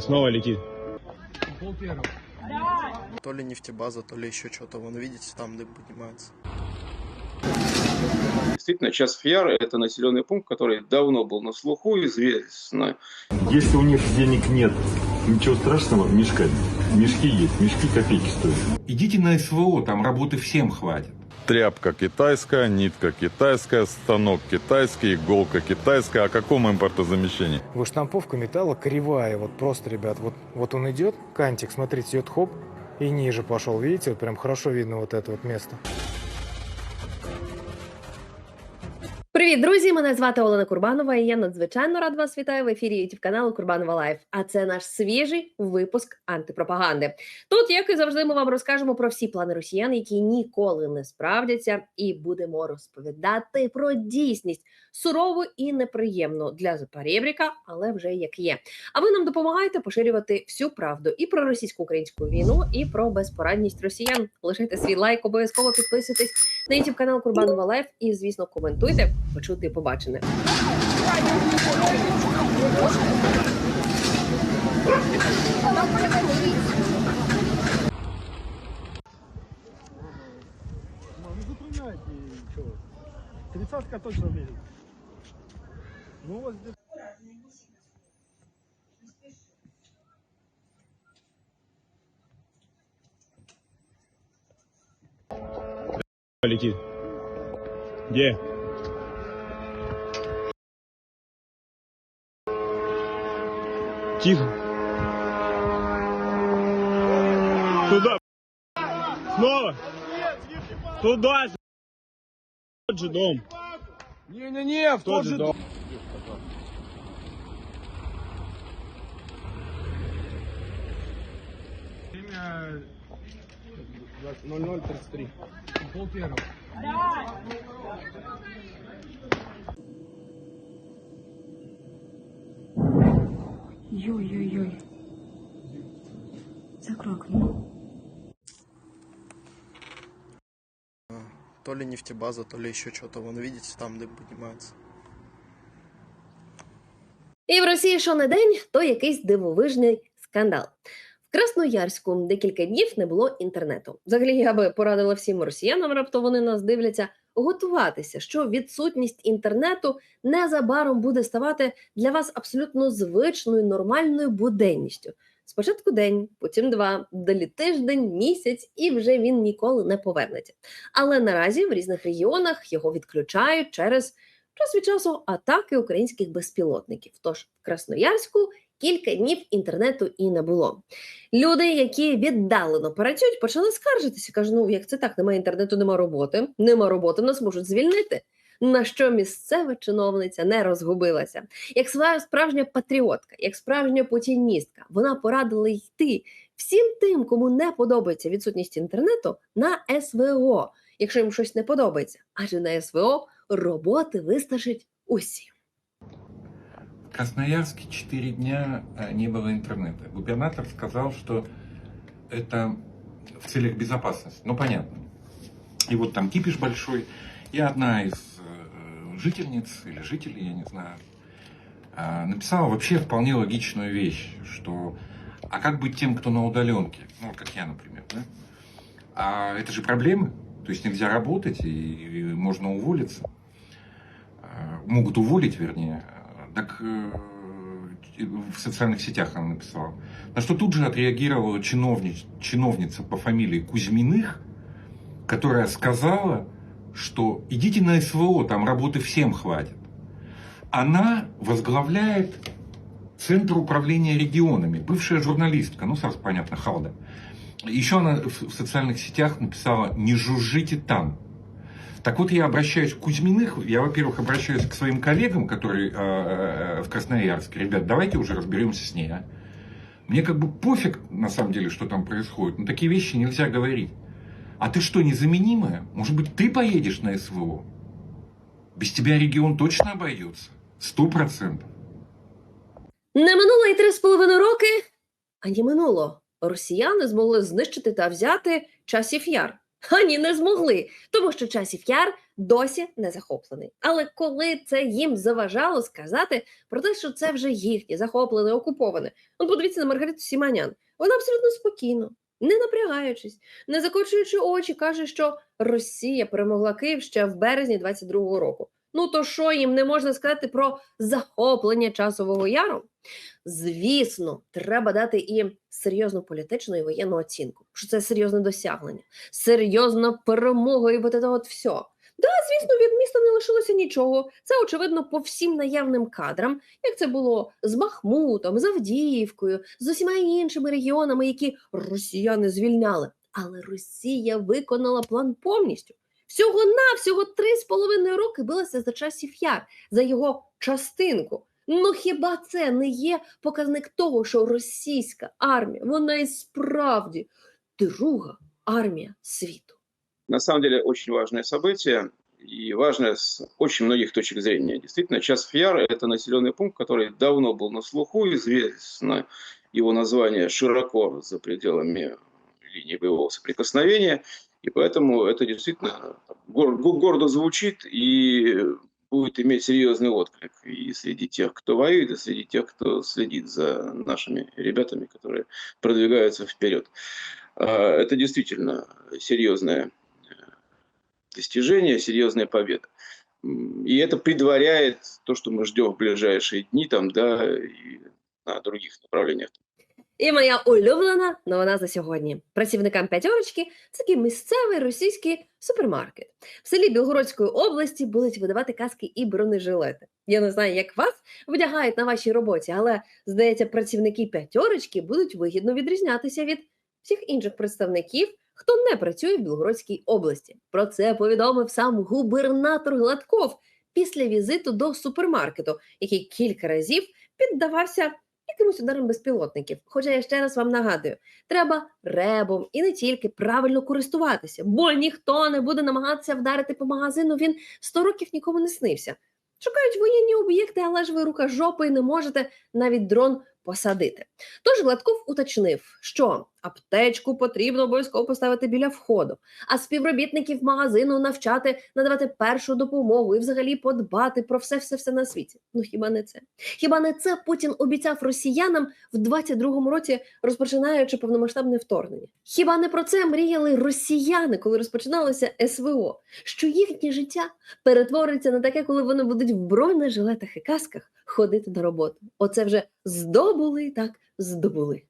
Снова летит. То ли нефтебаза, то ли еще что-то. Вон, видите, там дым поднимается. Действительно, час Яр – это населенный пункт, который давно был на слуху, известно. Если у них денег нет, ничего страшного, мешкать. Мешки есть, мешки копейки стоят. Идите на СВО, там работы всем хватит. Тряпка китайская, нитка китайская, станок китайский, иголка китайская. О каком импортозамещении? Вот штамповка металла кривая, вот просто, ребят, вот, вот он идет, кантик, смотрите, идет хоп, и ниже пошел, видите, вот прям хорошо видно вот это вот место. Привіт, друзі! Мене звати Олена Курбанова, і я надзвичайно рад вас вітаю в ефірі youtube каналу Курбанова Лайф. А це наш свіжий випуск антипропаганди. Тут, як і завжди, ми вам розкажемо про всі плани росіян, які ніколи не справдяться, і будемо розповідати про дійсність сурову і неприємну для Запорєбріка, але вже як є. А ви нам допомагаєте поширювати всю правду і про російсько-українську війну, і про безпорадність росіян. Лишайте свій лайк, обов'язково підписуйтесь на youtube канал Курбанова Лайф і, звісно, коментуйте, почути і побачене. Тридцатка точно влезет. Ну вот здесь. летит. Где? Тихо. Туда. Снова. Туда. же. Тот же дом. Не-не-не, в Тот же дом. Время 0033. Пол первого. Ой-ой-ой. Закрой окно. То ли нефтебаза, то ли еще что-то. Вон, видите, там дым поднимается. І в Росії що не день, то якийсь дивовижний скандал. В Красноярську декілька днів не було інтернету. Взагалі, я би порадила всім росіянам, раптом вони нас дивляться, готуватися, що відсутність інтернету незабаром буде ставати для вас абсолютно звичною нормальною буденністю. Спочатку день, потім два, далі тиждень, місяць, і вже він ніколи не повернеться. Але наразі в різних регіонах його відключають через час від часу атаки українських безпілотників. Тож в Красноярську кілька днів інтернету і не було. Люди, які віддалено працюють, почали скаржитися. кажуть, ну як це так? Немає інтернету, нема роботи, нема роботи, нас можуть звільнити. На що місцева чиновниця не розгубилася, як своя справжня патріотка, як справжня путіністка, вона порадила йти всім тим, кому не подобається відсутність інтернету, на СВО, якщо їм щось не подобається. Адже на СВО роботи вистачить усім. Красноярске 4 дня э, не было интернета. Губернатор сказал, что это в целях безопасности. Ну, понятно. И вот там кипиш большой. И одна из э, жительниц или жителей, я не знаю, э, написала вообще вполне логичную вещь, что а как быть тем, кто на удаленке? Ну, как я, например, да? А это же проблемы. То есть нельзя работать и, и можно уволиться. Могут уволить, вернее. Так э, в социальных сетях она написала. На что тут же отреагировала чиновни- чиновница по фамилии Кузьминых, которая сказала, что идите на СВО, там работы всем хватит. Она возглавляет Центр управления регионами, бывшая журналистка, ну сразу понятно, Халда. Еще она в социальных сетях написала «Не жужжите там». Так вот, я обращаюсь к Кузьминых, я, во-первых, обращаюсь к своим коллегам, которые э, э, в Красноярске. Ребят, давайте уже разберемся с ней, а. Мне как бы пофиг, на самом деле, что там происходит, но такие вещи нельзя говорить. А ты что, незаменимая? Может быть, ты поедешь на СВО? Без тебя регион точно обойдется. Сто процентов. Не минуло й три з половиною роки, ані минуло. Росіяни змогли знищити та взяти часів яр. Ані не змогли, тому що часів яр досі не захоплений. Але коли це їм заважало сказати про те, що це вже їхнє захоплене, окуповане, от подивіться на Маргариту Сіманян. Вона абсолютно спокійно, не напрягаючись, не закочуючи очі, каже, що Росія перемогла Київ ще в березні 22-го року. Ну то що їм не можна сказати про захоплення часового яру? Звісно, треба дати і серйозну політичну і воєнну оцінку, що це серйозне досягнення, серйозна перемога і от от все. Да, звісно, від міста не лишилося нічого. Це очевидно по всім наявним кадрам, як це було з Бахмутом, з Авдіївкою, з усіма іншими регіонами, які росіяни звільняли. Але Росія виконала план повністю. Всього навсього три з половиною роки билася за часів яр, за його частинку. Ну хіба це не є показник того, що російська армія, вона і справді друга армія світу? На самом деле очень важное событие и важное с очень многих точек зрения. Действительно, Часов Яр – это населенный пункт, который давно был на слуху, известно его название широко за пределами линии боевого соприкосновения, и поэтому это действительно гор- го- гордо звучит и будет иметь серьезный отклик и среди тех, кто воюет, и среди тех, кто следит за нашими ребятами, которые продвигаются вперед. А, Это действительно серьезное достижение, серьезная победа. И это предваряет то, что мы ждем в ближайшие дни, там, да, и на других направлениях. І моя улюблена новина за сьогодні. Працівникам п'ятерочки це такий місцевий російський супермаркет. В селі Білгородської області будуть видавати каски і бронежилети. Я не знаю, як вас вдягають на вашій роботі, але здається, працівники п'ятерочки будуть вигідно відрізнятися від всіх інших представників, хто не працює в Білгородській області. Про це повідомив сам губернатор Гладков після візиту до супермаркету, який кілька разів піддавався якимось ударом безпілотників. Хоча я ще раз вам нагадую, треба ребом і не тільки правильно користуватися, бо ніхто не буде намагатися вдарити по магазину. Він 100 років нікому не снився. Шукають воєнні об'єкти, але ж ви рука жопи і не можете навіть дрон посадити. Тож Гладков уточнив, що аптечку потрібно обов'язково поставити біля входу, а співробітників магазину навчати надавати першу допомогу і взагалі подбати про все, все, все на світі. Ну хіба не це? Хіба не це Путін обіцяв росіянам в 22-му році, розпочинаючи повномасштабне вторгнення? Хіба не про це мріяли росіяни, коли розпочиналося СВО? Що їхнє життя перетвориться на таке, коли вони будуть в бронежилетах і касках ходити на роботу? Оце вже здобули так здобули.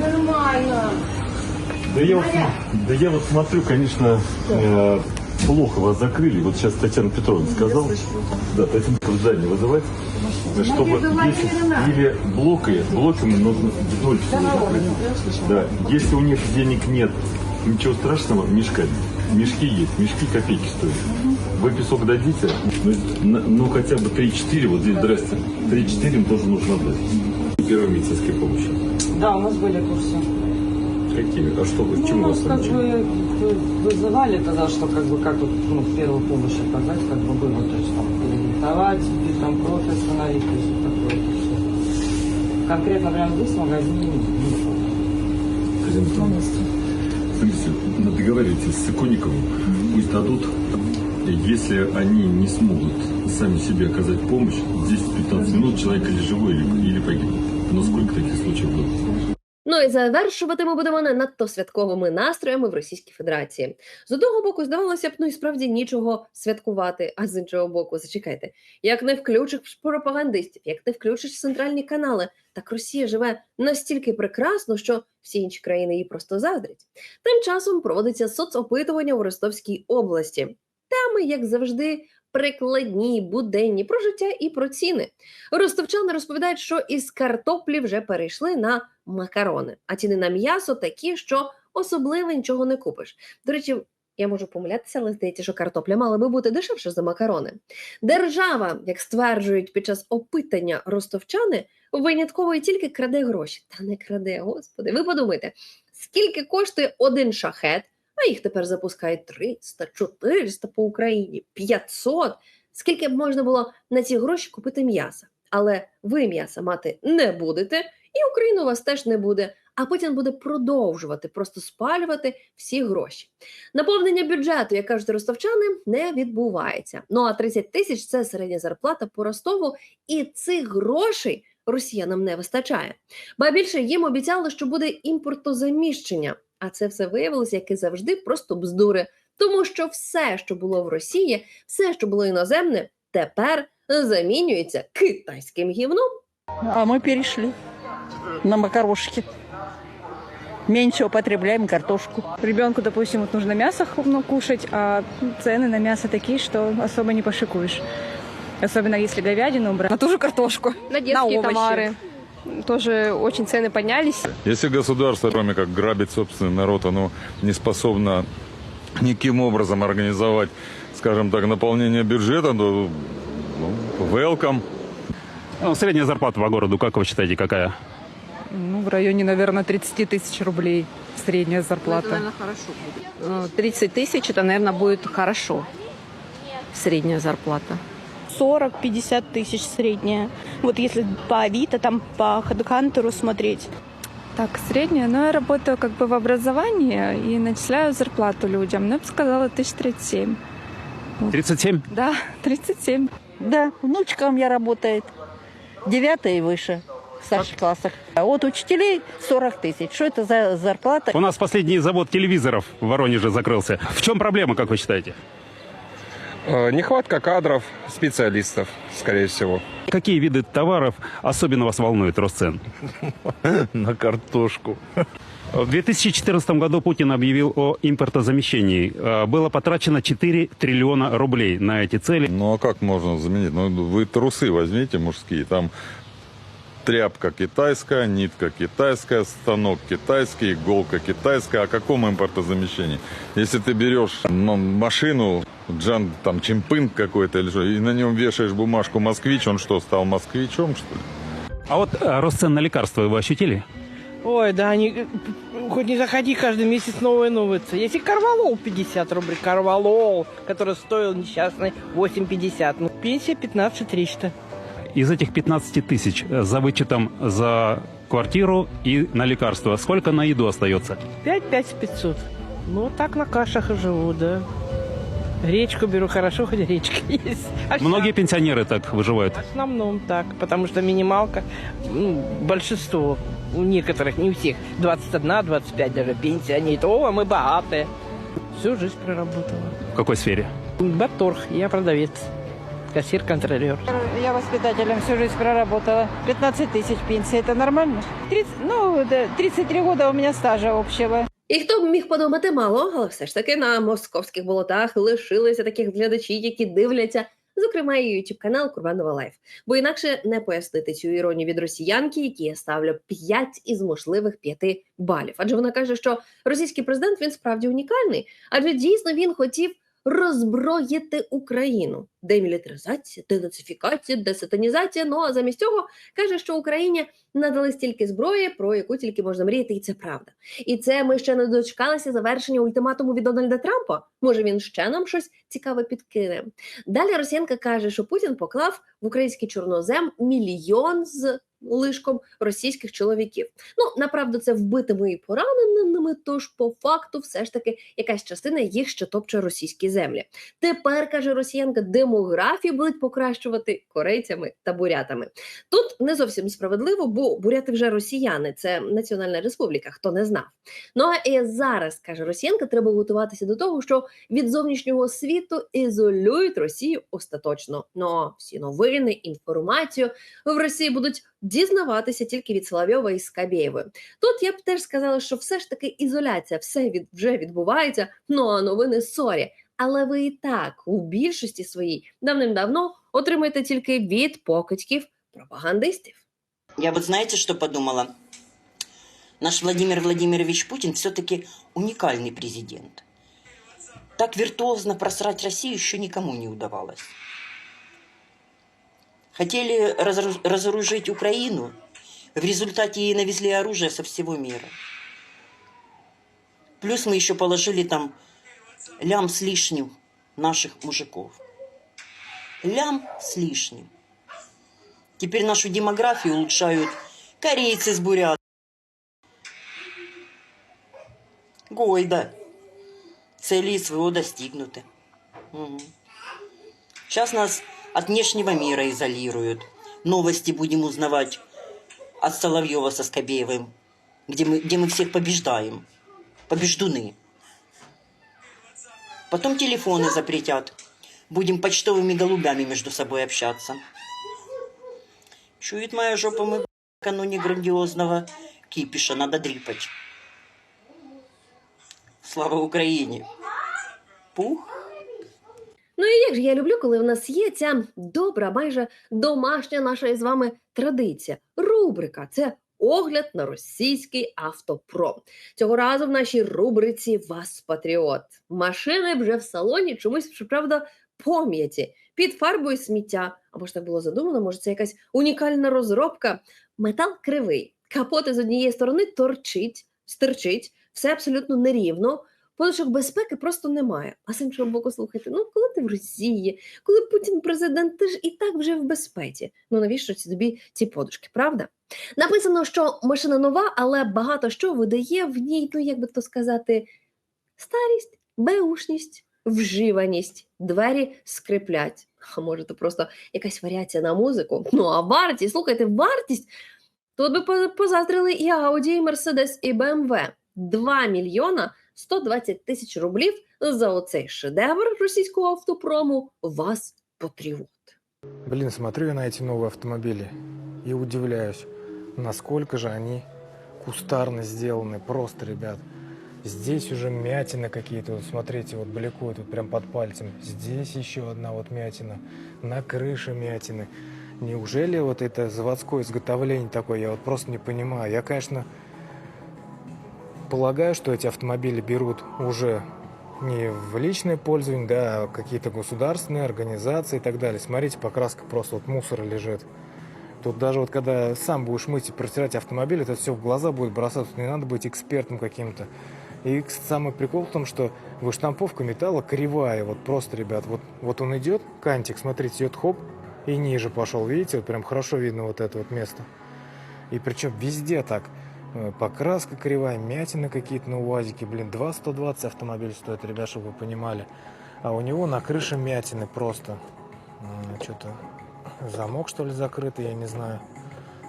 Нормально. Да я, вот, см- да я вот смотрю, конечно, э, плохо вас закрыли. Вот сейчас Татьяна Петровна сказала. Да, Татьяна Петровна здание вызывать. Чтобы если, или блоками, блоками нужно вдоль всего. Да, если у них денег нет, ничего страшного, мешками. Мешки есть, мешки копейки стоят. Вы песок дадите, ну, ну хотя бы 3-4, вот здесь, здрасте, 3-4 им тоже нужно дать. Первой медицинской помощи. Да, у нас были курсы. Какими? А что вы, Ну, чему вас как бы вы- вызывали тогда, что как бы как вот, ну, первую помощь оказать, как бы было, то есть там перебинтовать, и там кровь остановить, то есть вот такое всё. Конкретно прям здесь в магазине ничего. Смотрите, ну, договаривайтесь с Иконниковым, пусть дадут. И Если они не смогут сами себе оказать помощь, 10-15 минут человек или живой, или, или погибнет. Но сколько таких случаев было? І завершувати ми будемо не надто святковими настроями в Російській Федерації. З одного боку, здавалося б, ну і справді нічого святкувати, а з іншого боку, зачекайте, як не включиш пропагандистів, як не включиш центральні канали, так Росія живе настільки прекрасно, що всі інші країни її просто заздрять. Тим часом проводиться соцопитування у Ростовській області. Теми, як завжди, прикладні, буденні про життя і про ціни. Ростовчани розповідають, що із картоплі вже перейшли на макарони, а ціни на м'ясо такі, що особливо нічого не купиш. До речі, я можу помилятися, але здається, що картопля мала би бути дешевше за макарони. Держава, як стверджують під час опитання ростовчани, винятково і тільки краде гроші. Та не краде, господи. Ви подумайте, скільки коштує один шахет, а їх тепер запускають 300, 400 по Україні, 500. Скільки б можна було на ці гроші купити м'яса? Але ви м'яса мати не будете, і України у вас теж не буде. А Путін буде продовжувати просто спалювати всі гроші. Наповнення бюджету, як кажуть ростовчани, не відбувається. Ну а 30 тисяч це середня зарплата по Ростову, і цих грошей росіянам не вистачає. Ба більше їм обіцяли, що буде імпортозаміщення. А це все виявилося, як і завжди, просто бздури. Тому що все, що було в Росії, все, що було іноземне, тепер замінюється китайським гівном. А мы перешли на макарошки. Меньше употребляем картошку. Ребенку, допустим, вот нужно мясо ну, кушать, а цены на мясо такие, что особо не пошикуешь. Особенно если говядину брать. На ту же картошку. На детские овощи. товары. Тоже очень цены поднялись. Если государство, кроме как грабить собственный народ, оно не способно никаким образом организовать, скажем так, наполнение бюджета, то ну, welcome. Ну, средняя зарплата по городу, как вы считаете, какая? Ну, в районе, наверное, 30 тысяч рублей средняя зарплата. хорошо 30 тысяч, это, наверное, будет хорошо. Средняя зарплата. 40-50 тысяч средняя. Вот если по Авито, там по Хедхантеру смотреть. Так, средняя, но я работаю как бы в образовании и начисляю зарплату людям. Ну, я бы сказала, 1037. 37? Да, 37. Да, внучка у меня работает. Девятая и выше в старших классах. А от учителей 40 тысяч. Что это за зарплата? У нас последний завод телевизоров в Воронеже закрылся. В чем проблема, как вы считаете? Нехватка кадров, специалистов, скорее всего. Какие виды товаров особенно вас волнуют рост цен? На картошку. В 2014 году Путин объявил о импортозамещении. Э, Было потрачено 4 триллиона рублей на эти цели. Ну а как можно заменить? Ну вы трусы возьмите мужские, там тряпка китайская, нитка китайская, станок китайский, иголка китайская. О каком импортозамещении? Если ты берешь ну, машину, Джан, там, Чемпын какой-то или что, и на нем вешаешь бумажку «Москвич», он что, стал москвичом, что ли? А вот э, рост цен на лекарства вы ощутили? Ой, да, они, хоть не заходи, каждый месяц новые новые цены. Если Карвалол 50 рублей, Карвалол, который стоил несчастный 8,50, ну, пенсия 15 300. Из этих 15 тысяч э, за вычетом за квартиру и на лекарства, сколько на еду остается? 5 5 500. Ну, так на кашах и живу, да. Гречку беру, хорошо, хоть гречка есть. А Многие пенсионеры так выживают. В основном так, потому что минималка, ну, большинство, у некоторых, не у всех, 21-25 даже пенсия, они это, о, мы богатые. Всю жизнь проработала. В какой сфере? Батторг, я продавец, кассир-контролер. Я воспитателем всю жизнь проработала. 15 тысяч пенсии, это нормально? 30, ну, да, 33 года у меня стажа общего. І хто б міг подумати мало, але все ж таки на московських болотах лишилися таких глядачів, які дивляться, зокрема, і youtube канал Курбанова Лайф. Бо інакше не пояснити цю іронію від росіянки, які я ставлю 5 із можливих 5 балів. Адже вона каже, що російський президент він справді унікальний, адже дійсно він хотів роззброїти Україну. Демілітаризація, денацифікація, десатанізація. Ну а замість цього каже, що Україні надали стільки зброї, про яку тільки можна мріяти, і це правда. І це ми ще не дочекалися завершення ультиматуму від Дональда Трампа. Може він ще нам щось цікаве підкине. Далі Росіянка каже, що Путін поклав в український чорнозем мільйон з лишком російських чоловіків. Ну направду це вбитими і пораненими. Тож по факту, все ж таки, якась частина їх ще топче російські землі. Тепер каже Росіянка, демографію будуть покращувати корейцями та бурятами. Тут не зовсім справедливо, бо буряти вже росіяни, це Національна Республіка, хто не знав. Ну а і зараз каже Росіянка, треба готуватися до того, що від зовнішнього світу ізолюють Росію остаточно. Ну всі новини, інформацію в Росії будуть дізнаватися тільки від Соловйова і Скабєєвої. Тут я б теж сказала, що все ж таки ізоляція, все від вже відбувається. Ну а новини сорі. Але ви і так у більшості своїй давним-давно отримаєте тільки від покидьків пропагандистів. Я вот знаете, что подумала? Наш Владимир Владимирович Путин все-таки уникальный президент. Так виртуозно просрать Россию еще никому не удавалось. Хотели разору- разоружить Украину, в результате ей навезли оружие со всего мира. Плюс мы еще положили там лям с лишним наших мужиков. Лям с лишним. Теперь нашу демографию улучшают Корейцы с бурят. Гойда. Цели СВО достигнуты. Сейчас нас от внешнего мира изолируют. Новости будем узнавать от Соловьева со Скобеевым, где мы, где мы всех побеждаем. Побеждуны. Потом телефоны запретят. Будем почтовыми голубями между собой общаться. Чует моя жопа, мы накануне грандиозного кипиша надо дрипать. Слава Україні! Пух! Ну і як же я люблю, коли в нас є ця добра, майже домашня наша з вами традиція. Рубрика це огляд на російський автопром. Цього разу в нашій рубриці Вас Патріот. Машини вже в салоні чомусь, щоправда, пам'яті під фарбою сміття. Або ж так було задумано, може, це якась унікальна розробка. Метал кривий, капоти з однієї сторони торчить, стирчить, все абсолютно нерівно. Подушок безпеки просто немає. А з іншого боку, слухайте, ну коли ти в Росії, коли Путін президент, ти ж і так вже в безпеці. Ну навіщо ці тобі ці подушки, правда? Написано, що машина нова, але багато що видає в ній, ну як би то сказати, старість, беушність, вживаність, двері скриплять. А може, то просто якась варіація на музику. Ну а вартість, слухайте, вартість. Тут би по- позаздрили і Audi, і Mercedes, і BMW. 2 мільйона 120 тисяч рублів за оцей шедевр російського автопрому вас патріот. Блин, смотрю я на эти новые автомобили и удивляюсь, насколько же они кустарно сделаны. Просто, ребят. Здесь уже мятины какие-то, вот смотрите, вот бликуют вот прям под пальцем. Здесь еще одна вот мятина, на крыше мятины. Неужели вот это заводское изготовление такое, я вот просто не понимаю. Я, конечно, полагаю, что эти автомобили берут уже не в личное пользование, да, а какие-то государственные организации и так далее. Смотрите, покраска просто вот мусор лежит. Тут даже вот когда сам будешь мыть и протирать автомобиль, это все в глаза будет бросаться. Не надо быть экспертом каким-то. И самый прикол в том, что выштамповка металла кривая. Вот просто, ребят, вот, вот он идет, кантик, смотрите, идет хоп, и ниже пошел. Видите, вот прям хорошо видно вот это вот место. И причем везде так. Э, Покраска кривая, мятины какие-то на УАЗике. Блин, 2 120 автомобиль стоит, ребят, чтобы вы понимали. А у него на крыше мятины просто. Что-то замок, что ли, закрытый, я не знаю.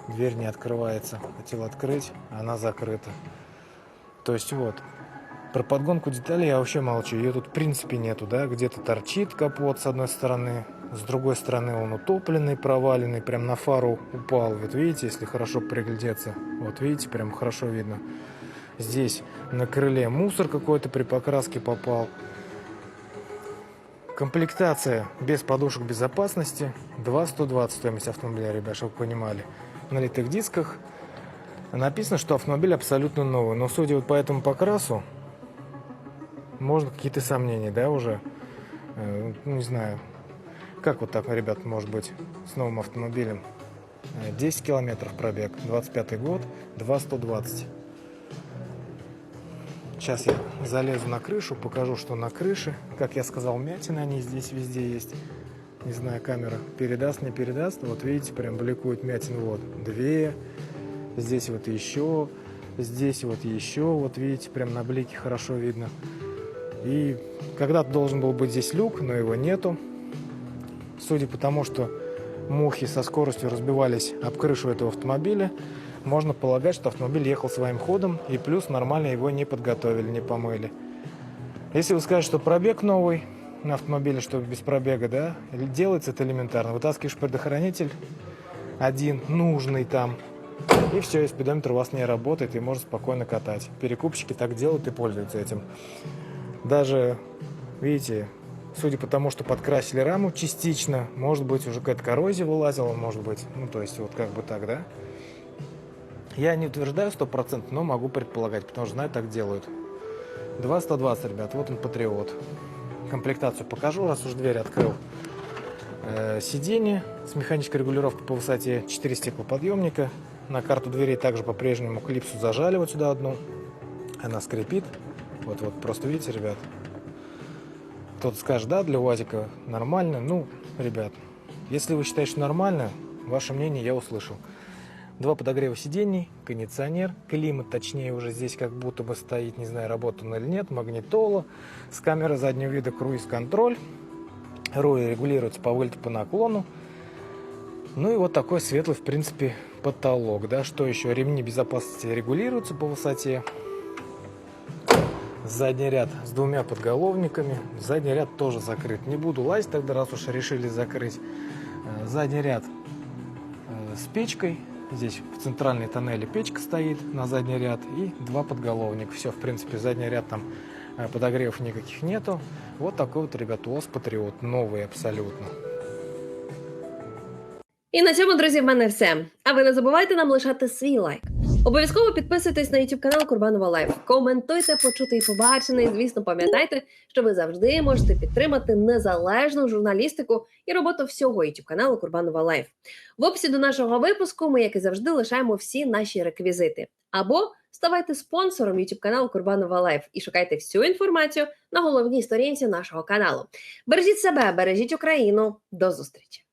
Дверь не открывается. Хотел открыть, она закрыта. То есть вот. Про подгонку деталей я вообще молчу. Ее тут в принципе нету, да? Где-то торчит капот с одной стороны, с другой стороны он утопленный, проваленный, прям на фару упал. Вот видите, если хорошо приглядеться, вот видите, прям хорошо видно. Здесь на крыле мусор какой-то при покраске попал. Комплектация без подушек безопасности. 2 120 стоимость автомобиля, ребят, чтобы вы понимали. На литых дисках. Написано, что автомобиль абсолютно новый. Но судя вот по этому покрасу, можно какие-то сомнения, да, уже? Э, ну, не знаю. Как вот так, ребят, может быть, с новым автомобилем? Э, 10 километров пробег, 25 год, 2 120. Сейчас я залезу на крышу, покажу, что на крыше. Как я сказал, мятины они здесь везде есть. Не знаю, камера передаст, не передаст. Вот видите, прям бликует мятин. Вот, две. Здесь вот еще. Здесь вот еще. Вот видите, прям на блике хорошо видно. И когда-то должен был быть здесь люк, но его нету. Судя по тому, что мухи со скоростью разбивались об крышу этого автомобиля, можно полагать, что автомобиль ехал своим ходом, и плюс нормально его не подготовили, не помыли. Если вы скажете, что пробег новый на автомобиле, что без пробега, да, делается это элементарно. Вытаскиваешь предохранитель, один, нужный там, и все, и спидометр у вас не работает, и можно спокойно катать. Перекупщики так делают и пользуются этим. Даже, видите, судя по тому, что подкрасили раму частично, может быть, уже какая-то коррозия вылазила, может быть, ну, то есть вот как бы так, да? Я не утверждаю 100%, но могу предполагать, потому что знаю, так делают. 2 120, ребят, вот он патриот. Комплектацию покажу, раз уж дверь открыл. Э, сиденье с механической регулировкой по высоте 4 стеклоподъемника. На карту дверей также по-прежнему клипсу зажали вот сюда одну. Она скрипит. Вот, вот, просто видите, ребят. Кто-то скажет, да, для УАЗика нормально. Ну, ребят, если вы считаете, что нормально, ваше мнение я услышал. Два подогрева сидений, кондиционер, климат, точнее уже здесь как будто бы стоит, не знаю, работал он или нет, магнитола, с камерой заднего вида круиз-контроль, руль регулируется по вылету по наклону, ну и вот такой светлый, в принципе, потолок, да, что еще, ремни безопасности регулируются по высоте, задний ряд с двумя подголовниками, задний ряд тоже закрыт, не буду лазить тогда, раз уж решили закрыть, Э, задний ряд э, с печкой, здесь в центральной тоннеле печка стоит на задний ряд и два подголовника, все, в принципе, задний ряд там э, подогревов никаких нету, вот такой вот, ребят, УАЗ Патриот, новый абсолютно. І на цьому, друзі, в мене все. А ви не забувайте нам лишати свій лайк. Обов'язково підписуйтесь на YouTube канал Курбанова Лайф. Коментуйте, почути і побачене. І, звісно, пам'ятайте, що ви завжди можете підтримати незалежну журналістику і роботу всього YouTube каналу Курбанова Лайф. В описі до нашого випуску ми, як і завжди, лишаємо всі наші реквізити. Або ставайте спонсором YouTube каналу Курбанова Лайф і шукайте всю інформацію на головній сторінці нашого каналу. Бережіть себе, бережіть Україну. До зустрічі!